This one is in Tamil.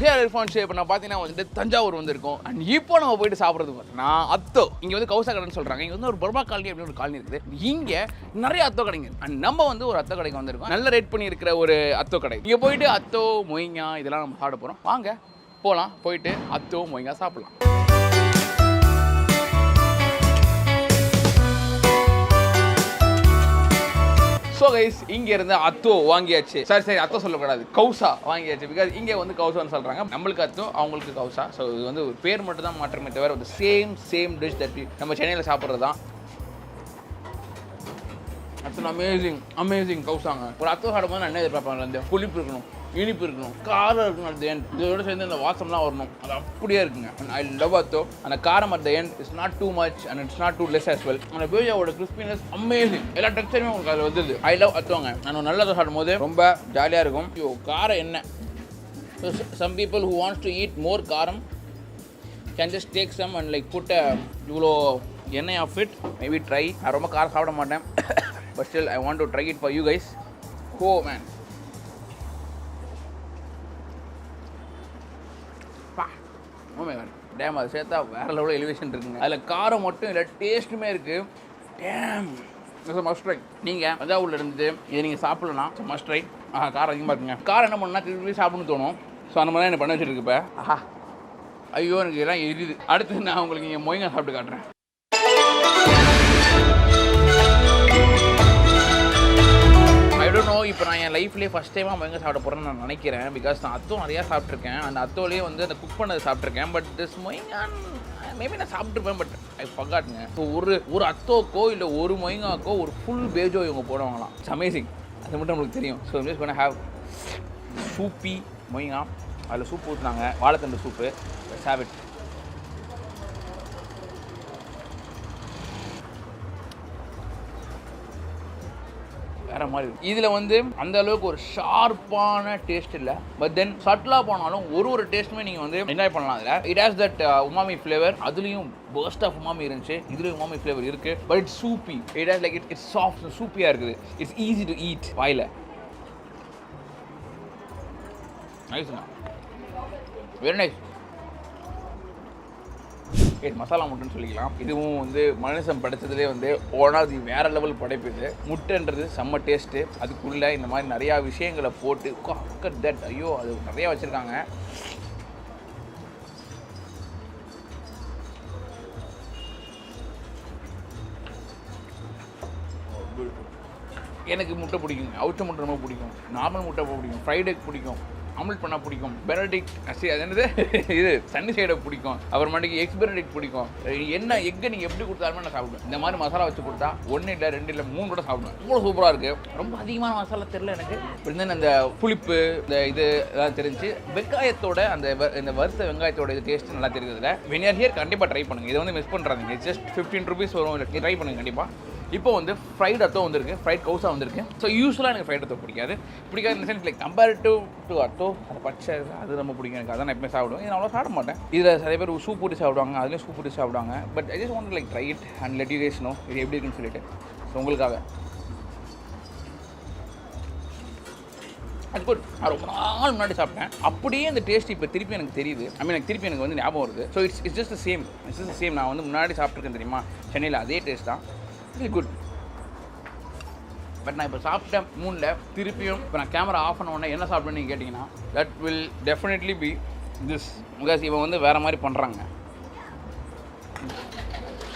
ஹியர் இர்ஃபான் ஷே இப்போ நான் பார்த்தீங்கன்னா வந்துட்டு தஞ்சாவூர் வந்திருக்கும். அண்ட் இப்போ நம்ம போயிட்டு சாப்பிட்றது பார்த்தீங்கன்னா அத்தோ இங்கே வந்து கௌசா கடைன்னு சொல்கிறாங்க இங்கே வந்து ஒரு பர்மா காலனி அப்படின்னு ஒரு காலனி இருக்குது. இங்கே நிறைய அத்தோ கடைங்க. அண்ட் நம்ம வந்து ஒரு அத்தோ கடைக்கு வந்திருக்கோம். நல்ல ரேட் பண்ணி இருக்கிற ஒரு அத்தோ கடை. இங்கே போயிட்டு அத்தோ மொய்ங்கா இதெல்லாம் நம்ம சாப்பிட போகிறோம் வாங்க போகலாம் போயிட்டு அத்தோ மொய்ங்கா சாப்பிட்லாம். ஸோ கைஸ் இங்க இருந்து அத்தோ வாங்கியாச்சு. சரி சரி அத்தோ சொல்லக்கூடாது. கௌசா வாங்கியாச்சு. பிகாஸ் இங்கே வந்து கௌசான்னு சொல்றாங்க. நம்மளுக்கு அத்தோ அவங்களுக்கு கௌசா. ஸோ இது வந்து ஒரு பேர் மட்டும் தான் மாற்றமே தவிர ஒரு சேம் சேம் டிஷ் தட் நம்ம சென்னையில் சாப்பிட்றது தான் அத்தனை அமேசிங் அமேசிங் கௌசாங்க. ஒரு அத்தோ சாப்பிடும்போது நான் என்ன எதிர்பார்ப்பேன் இந்த புளிப்பு இருக்கணும். இனிப்பு இருக்கணும் காரம் இருக்கணும் அட் the இதோட சேர்ந்து அந்த வாசம்லாம் வரணும். அது அப்படியே இருக்குங்க. ஐ லவ் அத்தோ அந்த காரம் at the end is not too much and it's not too less as well அந்த பேஜாவோட கிறிஸ்பினஸ் அமேசிங் எல்லா டெக்ஸ்டருமே உங்களுக்கு அதில் வந்துது ஐ லவ் அத்தோங்க நான் நல்ல அத்தோ சாப்பிடும் போது ரொம்ப ஜாலியாக இருக்கும். ஐயோ காரம் என்ன? Some people who wants to eat more karam can just take some and like புட்ட இவ்வளோ எண்ணெய் ஆஃப் இட் மேபி ட்ரை நான் ரொம்ப காரம் சாப்பிட மாட்டேன். But still I want to try it for you guys ho man Oh damn அது சேர்த்தா வேற லெவலில் எலிவேஷன் இருக்குங்க. அதில் காரம் மட்டும் இல்லை டேஸ்ட்டுமே இருக்குது டேம் மஸ்ட் ட்ரை நீங்கள் தஞ்சாவூரில் இருந்து இதை நீங்கள் சாப்பிட்லனா மஸ்ட் ட்ரை ஆஹா காரம் அதிகமாக இருக்குங்க. காரம் என்ன பண்ணால் திருப்பி சாப்பிடணும்னு தோணும். ஸோ அந்த மாதிரி தான் எனக்கு பண்ண வச்சுருக்கு இப்போ. ஆஹா. ஐயோ எனக்கு இதெல்லாம் எரியுது. அடுத்து நான் உங்களுக்கு இங்கே மொயங்க சாப்பிட்டு காட்டுறேன். இப்போ நான் என் லைஃப்லேயே ஃபஸ்ட் டைமாக மயங்க சாப்பிட போகிறேன்னு நான் நினைக்கிறேன். பிகாஸ் நான் அத்தோ நிறையா சாப்பிட்ருக்கேன் அந்த அத்தோலேயே வந்து அந்த குக் பண்ணது சாப்பிட்ருக்கேன் பட் திஸ் மொய்ங்கான் மேபி நான் சாப்பிட்ருப்பேன் பட் ஐ பகாட்டுங்க ஸோ ஒரு ஒரு அத்தோக்கோ இல்லை ஒரு மொய்ங்காக்கோ ஒரு ஃபுல் பேஜோ இவங்க போடுவாங்களாம். இட்ஸ் அமேசிங் அது மட்டும் நம்மளுக்கு தெரியும். ஸோ ஜஸ்ட் பண்ண ஹேவ் சூப்பி மொய்ங்கா அதில் சூப் ஊற்றுனாங்க வாழைத்தண்டு சூப்பு சாவிட் வேற மாதிரி இருக்கும். இதில் வந்து அந்த அளவுக்கு ஒரு ஷார்ப்பான டேஸ்ட் இல்லை. பட் தென் சட்டிலாக போனாலும் ஒரு ஒரு டேஸ்ட்டுமே நீங்கள் வந்து என்ஜாய் பண்ணலாம் அதில். It has that umami flavour அதுலேயும் பேர்ஸ்ட் ஆஃப் உமாமி இருந்துச்சு. இதுலேயும் உமாமி ஃப்ளேவர் இருக்கு. But it's soupy it has like it it's soft சூப்பியாக இருக்குது. இட்ஸ் ஈஸி டு ஈட் வாயில். நைஸ்ண்ணா வெரி நைஸ் இது மசாலா முட்டைன்னு சொல்லிக்கலாம். இதுவும் வந்து மனுஷன் படைச்சதுலேயே வந்து ஒன்றாவது வேற லெவல் படைப்பு இது முட்டைன்றது செம்ம டேஸ்ட்டு அதுக்குள்ளே இந்த மாதிரி நிறையா விஷயங்களை போட்டு தட் ஐயோ அது நிறையா வச்சுருக்காங்க. எனக்கு முட்டை பிடிக்கும் அவுச்ச முட்டை ரொம்ப பிடிக்கும். நார்மல் முட்டை பிடிக்கும். ஃப்ரைட் எக் பிடிக்கும். ஆம்லெட் பண்ணால் பிடிக்கும். பெரடிக் சரி அது என்னது? இது சன்னி சைடை பிடிக்கும். அப்புறமேட்டுக்கு எக்ஸ் பெனடிக் பிடிக்கும். என்ன எக்கை நீங்கள் எப்படி கொடுத்தாலுமே நான் சாப்பிடுவேன். இந்த மாதிரி மசாலா வச்சு கொடுத்தா ஒன்று இல்லை ரெண்டு இல்லை மூணு கூட சாப்பிடுவேன். இவ்வளோ சூப்பராக இருக்குது ரொம்ப அதிகமான மசாலா தெரில எனக்கு. தென் அந்த புளிப்பு இந்த இது எல்லாம் தெரிஞ்சு வெங்காயத்தோட அந்த வ- இந்த வறுத்த வெங்காயத்தோட இது டேஸ்ட் நல்லா தெரியுதுல வெனியர் ஹியர் கண்டிப்பாக ட்ரை பண்ணுங்கள் இதை வந்து மிஸ் பண்ணுறாங்க ஜஸ்ட் ஃபிஃப்டீன் ருபீஸ் வரும். ட்ரை பண்ணுங்கள் கண்டிப்பாக இப்போ வந்து ஃப்ரைட் அத்தோ வந்திருக்கு ஃப்ரைட் கவுசா வந்திருக்கு. ஸோ யூஸ்வலாக எனக்கு ஃப்ரைட் அத்தோ பிடிக்காது. பிடிக்காது இந்த சென்ஸ் லைக் கம்பேரிட்டிவ் டு அத்தோ அந்த பச்சை அது ரொம்ப பிடிக்கும் எனக்கு. அதான் நான் எப்பவுமே சாப்பிடுவேன். நான் அவ்வளோ சாப்பிட மாட்டேன். இதில் நிறைய பேர் சூப் ஊற்றி சாப்பிடுவாங்க அதுலேயும் சூப் ஊற்றி சாப்பிடுவாங்க. But I just want like try it and let you guys know இது எப்படி இருக்குன்னு சொல்லிட்டு. ஸோ உங்களுக்காக. அது குட் நான் ரொம்ப நாள் முன்னாடி சாப்பிட்டேன். அப்படியே அந்த டேஸ்ட் இப்போ திருப்பி எனக்கு தெரியுது. ஐ மீன் எனக்கு திருப்பி எனக்கு வந்து ஞாபகம் வருது. So it's it's just same it's just same நான் வந்து முன்னாடி சாப்பிட்ருக்கேன் தெரியுமா? சென்னையில் அதே டேஸ்ட் தான். இட்ஸ் குட் பட் நான் இப்போ சாப்பிட்டேன் மூணில் திருப்பியும் இப்போ நான் கேமரா ஆஃப் பண்ண உடனே என்ன சாப்பிட்டேன்னு நீங்கள் கேட்டிங்கன்னா that will definitely be this because இவன் வந்து வேறு மாதிரி பண்ணுறாங்க